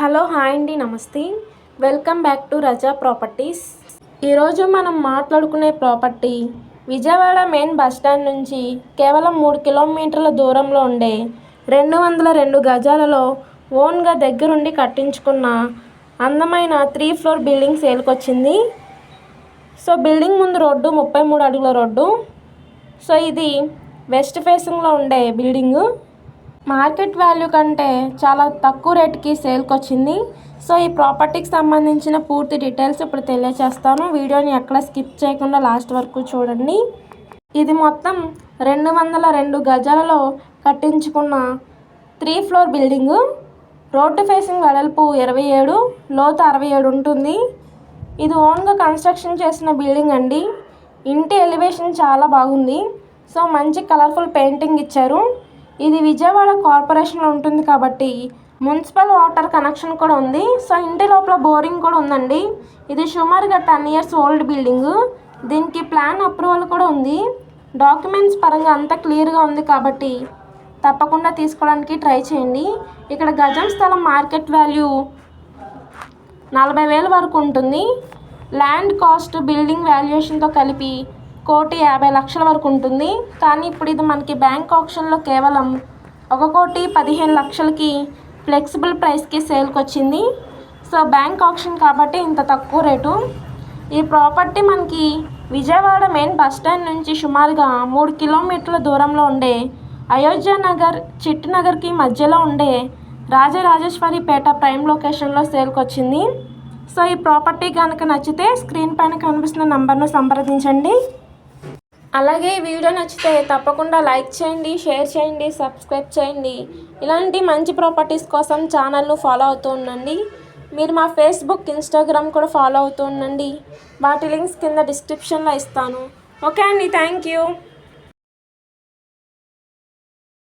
Hello hi అండి నమస్తే. Welcome back to Raza properties. ఈరోజు మనం మాట్లాడుకునే property Vijayawada main bus stand నుంచి కేవలం మూడు కిలోమీటర్ల దూరంలో ఉండే రెండు వందల రెండు గజాలలో ఓన్గా దగ్గరుండి కట్టించుకున్న అందమైన త్రీ ఫ్లోర్ బిల్డింగ్ సేల్కొచ్చింది. సో బిల్డింగ్ ముందు రోడ్డు ముప్పై మూడు అడుగుల రోడ్డు. సో ఇది వెస్ట్ ఫేసింగ్లో ఉండే బిల్డింగు. మార్కెట్ వాల్యూ కంటే చాలా తక్కువ రేట్కి సేల్కి వచ్చింది సో ఈ ప్రాపర్టీకి సంబంధించిన పూర్తి డీటెయిల్స్ ఇప్పుడు తెలియచేస్తాను. వీడియోని ఎక్కడ స్కిప్ చేయకుండా లాస్ట్ వరకు చూడండి. ఇది మొత్తం రెండు వందల రెండు గజాలలో కట్టించుకున్న three floor building. Road facing వెడల్పు ఇరవై ఏడు లోతు అరవై ఏడు ఉంటుంది. ఇది ఓన్గా కన్స్ట్రక్షన్ చేసిన బిల్డింగ్ అండి. ఇంటి ఎలివేషన్ చాలా బాగుంది. సో మంచి కలర్ఫుల్ పెయింటింగ్ ఇచ్చారు. ఇది విజయవాడ కార్పొరేషన్లో ఉంటుంది కాబట్టి మున్సిపల్ వాటర్ కనెక్షన్ కూడా ఉంది. సో ఇంటి లోపల బోరింగ్ కూడా ఉందండి. ఇది సుమారుగా టెన్ ఇయర్స్ ఓల్డ్ బిల్డింగ్. దీనికి ప్లాన్ అప్రూవల్ కూడా ఉంది. డాక్యుమెంట్స్ పరంగా అంతా క్లియర్గా ఉంది కాబట్టి తప్పకుండా తీసుకోవడానికి ట్రై చేయండి. ఇక్కడ గజం స్థలం మార్కెట్ వాల్యూ నలభై వేల వరకు ఉంటుంది. ల్యాండ్ కాస్ట్ బిల్డింగ్ వాల్యుయేషన్తో కలిపి కోటి యాభై లక్షల వరకు ఉంటుంది. కానీ ఇప్పుడు ఇది మనకి బ్యాంక్ ఆప్షన్లో కేవలం ఒక కోటి పదిహేను లక్షలకి ఫ్లెక్సిబుల్ ప్రైస్కి సేల్కి వచ్చింది. సో బ్యాంక్ ఆప్షన్ కాబట్టి ఇంత తక్కువ రేటు. ఈ ప్రాపర్టీ మనకి విజయవాడ మెయిన్ బస్ స్టాండ్ నుంచి సుమారుగా మూడు కిలోమీటర్ల దూరంలో ఉండే అయోధ్య నగర్ చిట్ నగర్కి మధ్యలో ఉండే రాజరాజేశ్వరిపేట ప్రైమ్ లొకేషన్లో సేల్కి వచ్చింది. సో ఈ ప్రాపర్టీ కనుక నచ్చితే స్క్రీన్ పైన కనిపిస్తున్న నంబర్ను సంప్రదించండి. అలాగే ఈ వీడియో నచ్చితే తప్పకుండా లైక్ చేయండి షేర్ చేయండి సబ్స్క్రైబ్ చేయండి. ఇలాంటి మంచి ప్రాపర్టీస్ కోసం ఛానల్ను ఫాలో అవుతూ ఉండండి. మీరు మా ఫేస్బుక్ ఇన్స్టాగ్రామ్ కూడా ఫాలో అవుతూ ఉండండి. వాటి లింక్స్ కింద డిస్క్రిప్షన్లో ఇస్తాను. ఓకే అండి థ్యాంక్ యూ.